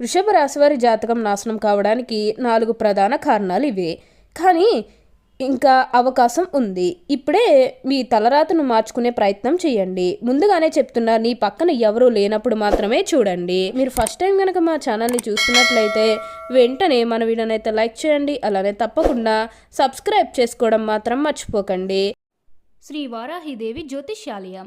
వృషభ రాశి వారి జాతకం నాశనం కావడానికి నాలుగు ప్రధాన కారణాలు ఇవే. కానీ ఇంకా అవకాశం ఉంది. ఇప్పుడే మీ తలరాతను మార్చుకునే ప్రయత్నం చేయండి. ముందుగానే చెప్తున్నా నీ పక్కన ఎవరూ లేనప్పుడు మాత్రమే చూడండి. మీరు ఫస్ట్ టైం కనుక మా ఛానల్ని చూస్తున్నట్లయితే వెంటనే మన వీడియోనైతే లైక్ చేయండి. అలానే తప్పకుండా సబ్స్క్రైబ్ చేసుకోవడం మాత్రం మర్చిపోకండి. శ్రీ వారాహిదేవి జ్యోతిష్యాలయం.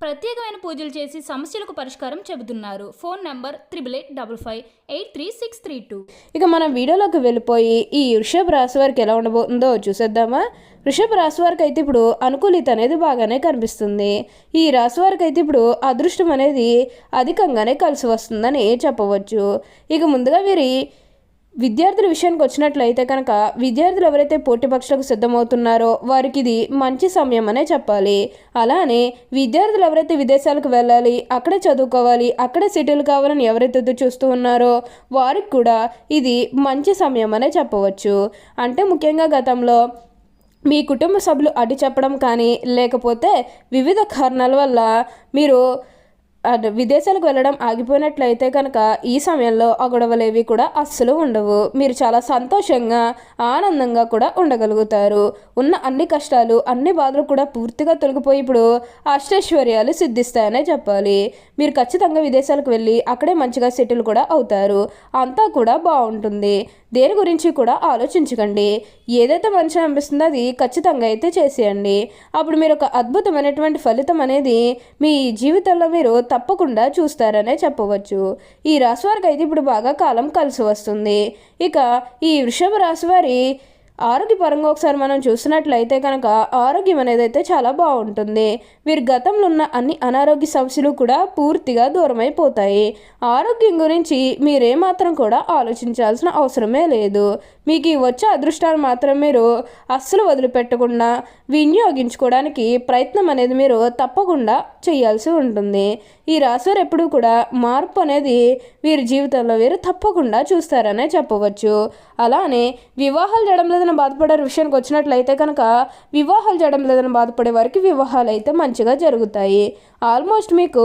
ప్రత్యేకమైన పూజలు చేసి సమస్యలకు పరిష్కారం చెబుతున్నారు. Phone number triple eight double five eight three six three two. ఇక మనం వీడియోలోకి వెళ్ళిపోయి ఈ వృషభ రాశి వారికి ఎలా ఉండబోతుందో చూసేద్దామా? వృషభ రాశి వారికి అయితే ఇప్పుడు అనుకూలిత అనేది బాగానే కనిపిస్తుంది. ఈ రాశి వారికి అయితే ఇప్పుడు అదృష్టం అనేది అధికంగానే కలిసి వస్తుందని చెప్పవచ్చు. ఇక ముందుగా వీరి విద్యార్థుల విషయానికి వచ్చినట్లయితే కనుక విద్యార్థులు ఎవరైతే పోటీ పక్షులకు సిద్ధమవుతున్నారో వారికి ఇది మంచి సమయం అనే చెప్పాలి. అలానే విద్యార్థులు ఎవరైతే విదేశాలకు వెళ్ళాలి అక్కడే చదువుకోవాలి అక్కడే సెటిల్ కావాలని ఎవరైతే ఎదురు చూస్తూ ఉన్నారో వారికి కూడా ఇది మంచి సమయం అనే చెప్పవచ్చు. అంటే ముఖ్యంగా గతంలో మీ కుటుంబ సభ్యులు అడ్డు చెప్పడం కానీ లేకపోతే వివిధ కారణాల వల్ల మీరు విదేశాలకు వెళ్ళడం ఆగిపోయినట్లయితే కనుక ఈ సమయంలో ఆ గొడవలేవి కూడా అస్సలు ఉండవు. మీరు చాలా సంతోషంగా ఆనందంగా కూడా ఉండగలుగుతారు. ఉన్న అన్ని కష్టాలు అన్ని బాధలు కూడా పూర్తిగా తొలగిపోయి ఇప్పుడు అష్టైశ్వర్యాలు సిద్ధిస్తాయనే చెప్పాలి. మీరు ఖచ్చితంగా విదేశాలకు వెళ్ళి అక్కడే మంచిగా సెటిల్ కూడా అవుతారు. అంతా కూడా బాగుంటుంది. దేని గురించి కూడా ఆలోచించకండి. ఏదైతే మంచి అనిపిస్తుందో అది ఖచ్చితంగా అయితే చేసేయండి. అప్పుడు మీరు ఒక అద్భుతమైనటువంటి ఫలితం అనేది మీ జీవితంలో మీరు తప్పకుండా చూస్తారనే చెప్పవచ్చు. ఈ రాశి వారికి అయితే ఇప్పుడు బాగా కాలం కలిసి వస్తుంది. ఇక ఈ వృషభ రాశి వారి ఆరోగ్యపరంగా ఒకసారి మనం చూసినట్లయితే కనుక ఆరోగ్యం అనేది అయితే చాలా బాగుంటుంది. వీరి గతంలో ఉన్న అన్ని అనారోగ్య సమస్యలు కూడా పూర్తిగా దూరమైపోతాయి. ఆరోగ్యం గురించి మీరేమాత్రం కూడా ఆలోచించాల్సిన అవసరమే లేదు. మీకు ఈ వచ్చే అదృష్టాలు మాత్రం మీరు అస్సలు వదిలిపెట్టకుండా వినియోగించుకోవడానికి ప్రయత్నం అనేది మీరు తప్పకుండా చేయాల్సి ఉంటుంది. ఈ రాశివారు ఎప్పుడూ కూడా మార్పు అనేది వీరి జీవితంలో వీరు తప్పకుండా చూస్తారనే చెప్పవచ్చు. అలానే వివాహాలు చేయడం లేదని బాధపడే విషయానికి వచ్చినట్లయితే కనుక వివాహాలు చేయడం లేదని బాధపడే వారికి వివాహాలు అయితే మంచిగా జరుగుతాయి. ఆల్మోస్ట్ మీకు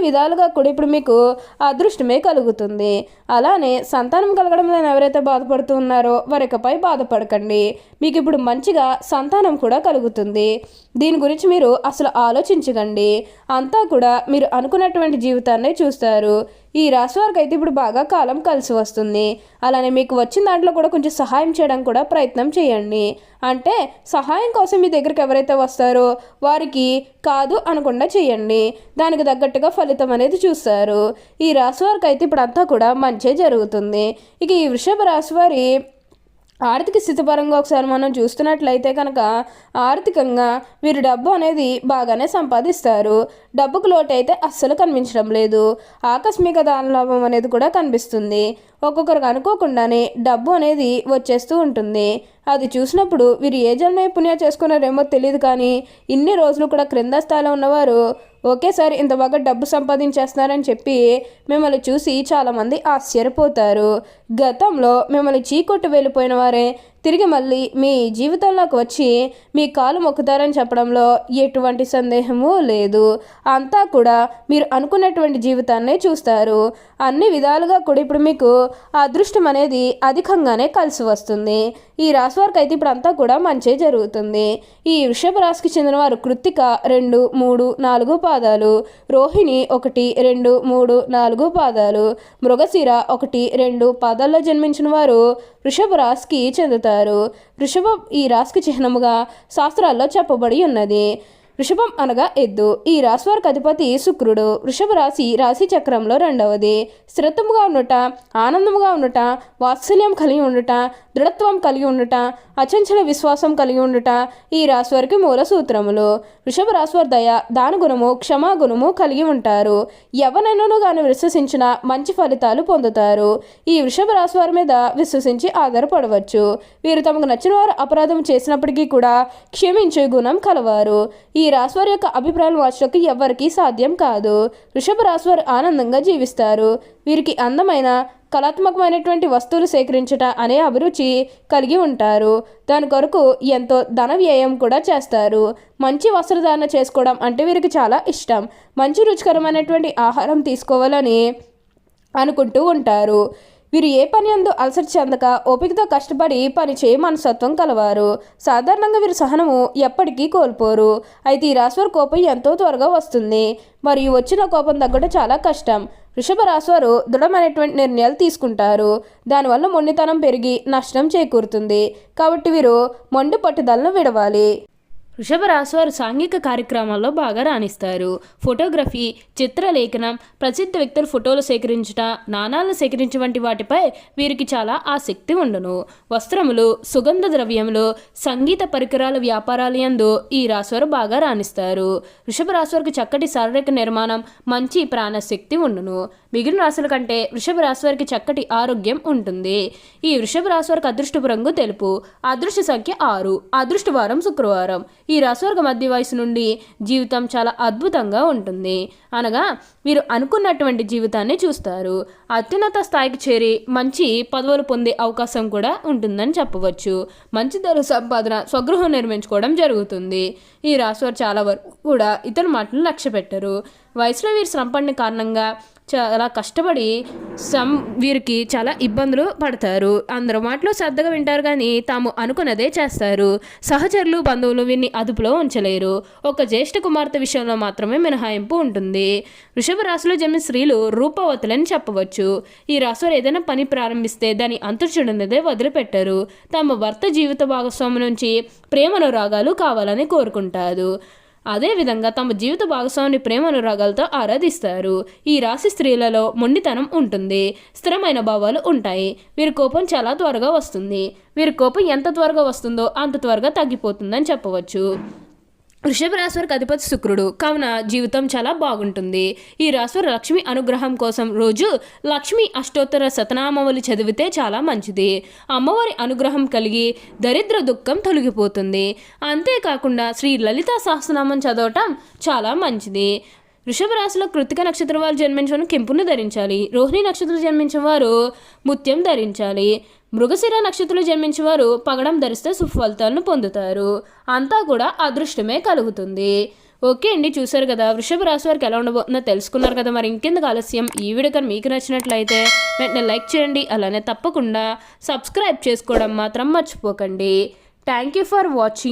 విధాలుగా కూడా ఇప్పుడు మీకు అదృష్టమే కలుగుతుంది. అలానే సంతానం కలగడం లేని ఎవరైతే బాధపడుతూ ఉన్నారో వారికపై బాధపడకండి. మీకు ఇప్పుడు మంచిగా సంతానం కూడా కలుగుతుంది. దీని గురించి మీరు అసలు ఆలోచించకండి. అంతా కూడా మీరు అనుకున్నటువంటి జీవితాన్ని చూస్తారు. ఈ రాశి వారికి అయితే ఇప్పుడు బాగా కాలం కలిసి వస్తుంది. అలానే మీకు వచ్చిన దాంట్లో కూడా కొంచెం సహాయం చేయడం కూడా ప్రయత్నం చేయండి. అంటే సహాయం కోసం మీ దగ్గరికి ఎవరైతే వస్తారో వారికి కాదు అనకుండా చేయండి. దానికి తగ్గట్టుగా ఫలితం అనేది చూస్తారు. ఈ రాశి వారికి అయితే ఇప్పుడు అంతా కూడా మంచి జరుగుతుంది. ఇక ఈ వృషభ రాశి వారి ఆర్థిక స్థితి పరంగా ఒకసారి మనం చూస్తున్నట్లయితే కనుక ఆర్థికంగా వీరు డబ్బు అనేది బాగానే సంపాదిస్తారు. డబ్బుకు లోటు అయితే అస్సలు కనిపించడం లేదు. ఆకస్మిక దాన లాభం అనేది కూడా కనిపిస్తుంది. ఒక్కొక్కరికి అనుకోకుండానే డబ్బు అనేది వచ్చేస్తూ ఉంటుంది. అది చూసినప్పుడు వీరు ఏ జన్మ పుణ్యం చేసుకున్నారేమో తెలియదు కానీ ఇన్ని రోజులు కూడా క్రింద స్థాయిలో ఉన్నవారు ఒకేసారి ఇంత బాగా డబ్బు సంపాదించేస్తున్నారని చెప్పి మిమ్మల్ని చూసి చాలామంది ఆశ్చర్యపోతారు. గతంలో మిమ్మల్ని చీకొట్టు వెళ్ళిపోయిన వారే తిరిగి మళ్ళీ మీ జీవితంలోకి వచ్చి మీ కాలు మొక్కుతారని చెప్పడంలో ఎటువంటి సందేహము లేదు. అంతా కూడా మీరు అనుకున్నటువంటి జీవితాన్నే చూస్తారు. అన్ని విధాలుగా కూడా ఇప్పుడు మీకు అదృష్టం అనేది అధికంగానే కలిసి వస్తుంది. ఈ రాశి వారికి అయితే ఇప్పుడు అంతా కూడా మంచి జరుగుతుంది. ఈ వృషభ రాశికి చెందిన వారు కృత్తిక రెండు మూడు నాలుగు పాదాలు రోహిణి ఒకటి రెండు మూడు నాలుగు పాదాలు మృగశిర ఒకటి రెండు పాదాల్లో జన్మించిన వారు వృషభ రాశికి చెందుతారు. వృషభ ఈ రాశికి చిహ్నముగా శాస్త్రాల్లో చెప్పబడి ఉన్నది. వృషభం అనగా ఎద్దు. ఈ రాశి వారికి అధిపతి శుక్రుడు. వృషభ రాశి రాశి చక్రంలో రెండవది. స్థిరత్వముగా ఉండుట ఆనందముగా ఉండుట వాత్సల్యం కలిగి ఉండుట దృఢత్వం కలిగి ఉండుట అచంచల విశ్వాసం కలిగి ఉండుట ఈ రాశి వారికి మూల సూత్రములు. వృషభ రాశి వారి దయ దాన గుణము కలిగి ఉంటారు. ఎవరైనాను గాను విశ్వసించిన మంచి ఫలితాలు పొందుతారు. ఈ వృషభ రాశి వారి మీద విశ్వసించి ఆధారపడవచ్చు. వీరు తమకు నచ్చిన వారు అపరాధం చేసినప్పటికీ కూడా క్షమించే గుణం కలవారు. ఈ రాశి వారి యొక్క అభిప్రాయాలు మార్చడానికి ఎవ్వరికీ సాధ్యం కాదు. వృషభ రాశి వారు ఆనందంగా జీవిస్తారు. వీరికి అందమైన కళాత్మకమైనటువంటి వస్తువులు సేకరించట అనే అభిరుచి కలిగి ఉంటారు. దాని కొరకు ఎంతో ధన వ్యయం కూడా చేస్తారు. మంచి వస్త్రధారణ చేసుకోవడం అంటే వీరికి చాలా ఇష్టం. మంచి రుచికరమైనటువంటి ఆహారం తీసుకోవాలని అనుకుంటూ ఉంటారు. వీరు ఏ పని అందు అలసట చెందక ఓపికతో కష్టపడి పని చేయ మనస్తత్వం కలవారు. సాధారణంగా వీరు సహనము ఎప్పటికీ కోల్పోరు. అయితే ఈ రాశివారి కోపం ఎంతో త్వరగా వస్తుంది. మరియు వచ్చిన కోపం తగ్గడం చాలా కష్టం. వృషభ రాశివారు దృఢమైనటువంటి నిర్ణయాలు తీసుకుంటారు. దానివల్ల మొండితనం పెరిగి నష్టం చేకూరుతుంది. కాబట్టి వీరు మొండి పట్టుదలను విడవాలి. వృషభ రాశివారు సాంఘిక కార్యక్రమాల్లో బాగా రాణిస్తారు. ఫోటోగ్రఫీ చిత్రలేఖనం ప్రసిద్ధ వ్యక్తుల ఫోటోలు సేకరించుట నాణాలను సేకరించే వంటి వాటిపై వీరికి చాలా ఆసక్తి ఉండును. వస్త్రములు సుగంధ ద్రవ్యములు సంగీత పరికరాల వ్యాపారాలు యందు ఈ రాశివారు బాగా రాణిస్తారు. వృషభ రాశివారికి చక్కటి శారీరక నిర్మాణం మంచి ప్రాణశక్తి ఉండును. మిగిలిన రాశుల కంటే వృషభ రాశి వారికి చక్కటి ఆరోగ్యం ఉంటుంది. ఈ వృషభ రాశి వారికి అదృష్టపు రంగు తెలుపు. అదృష్ట సంఖ్య ఆరు. అదృష్ట వారం శుక్రవారం. ఈ రాశివర్గ మధ్య వయసు నుండి జీవితం చాలా అద్భుతంగా ఉంటుంది. అనగా మీరు అనుకున్నటువంటి జీవితాన్ని చూస్తారు. అత్యున్నత స్థాయికి చేరి మంచి పదవులు పొందే అవకాశం కూడా ఉంటుందని చెప్పవచ్చు. మంచి ధర సంపాదన స్వగృహం నిర్మించుకోవడం జరుగుతుంది. ఈ రాశివారు చాలా వరకు కూడా ఇతర మాటలు లక్ష్య పెట్టరు వయసులో వీరు శ్రమ పడిన కారణంగా చాలా కష్టపడి సమ్ వీరికి చాలా ఇబ్బందులు పడతారు. అందరూ మాటలు శ్రద్ధగా వింటారు కానీ తాము అనుకున్నదే చేస్తారు. సహచరులు బంధువులు వీరిని అదుపులో ఉంచలేరు. ఒక జ్యేష్ఠ కుమార్తె విషయంలో మాత్రమే మినహాయింపు ఉంటుంది. వృషభ రాశిలో జన్మిన స్త్రీలు రూపవతులని చెప్పవచ్చు. ఈ రాశివారు ఏదైనా పని ప్రారంభిస్తే దాని అంతుచుడనిదే వదిలిపెట్టారు. తమ భర్త జీవిత భాగస్వామి నుంచి ప్రేమనురాగాలు కావాలని కోరుకుంటారు. అదేవిధంగా తమ జీవిత భాగస్వామిని ప్రేమ అనురాగాలతో ఆరాధిస్తారు. ఈ రాశి స్త్రీలలో మొండితనం ఉంటుంది. స్థిరమైన భావాలు ఉంటాయి. వీరి కోపం చాలా త్వరగా వస్తుంది. వీరి కోపం ఎంత త్వరగా వస్తుందో అంత త్వరగా తగ్గిపోతుందని చెప్పవచ్చు. వృషభ రాశి వారికి అధిపతి శుక్రుడు. కావున జీవితం చాలా బాగుంటుంది. ఈ రాశి లక్ష్మి అనుగ్రహం కోసం రోజు లక్ష్మి అష్టోత్తర శతనామావళి చదివితే చాలా మంచిది. అమ్మవారి అనుగ్రహం కలిగి దరిద్ర దుఃఖం తొలగిపోతుంది. అంతేకాకుండా శ్రీ లలితా సహస్రనామం చదవటం చాలా మంచిది. వృషభ రాశిలో కృతిక నక్షత్రం వారు జన్మించిన కెంపును ధరించాలి. రోహిణి నక్షత్రం జన్మించిన వారు ముత్యం ధరించాలి. మృగశిర నక్షత్రంలో జన్మించేవారు పగడం ధరిస్తే సుఫలితాలను పొందుతారు. అంతా కూడా అదృష్టమే కలుగుతుంది. ఓకే అండి చూసారు కదా వృషభ రాశి వారికి ఎలా ఉండబోతుందో తెలుసుకున్నారు కదా మరి ఇంకెందుకు ఆలస్యం? ఈ వీడియో కానీ మీకు నచ్చినట్లయితే వెంటనే లైక్ చేయండి అలానే తప్పకుండా సబ్స్క్రైబ్ చేసుకోవడం మాత్రం మర్చిపోకండి. Thank you for watching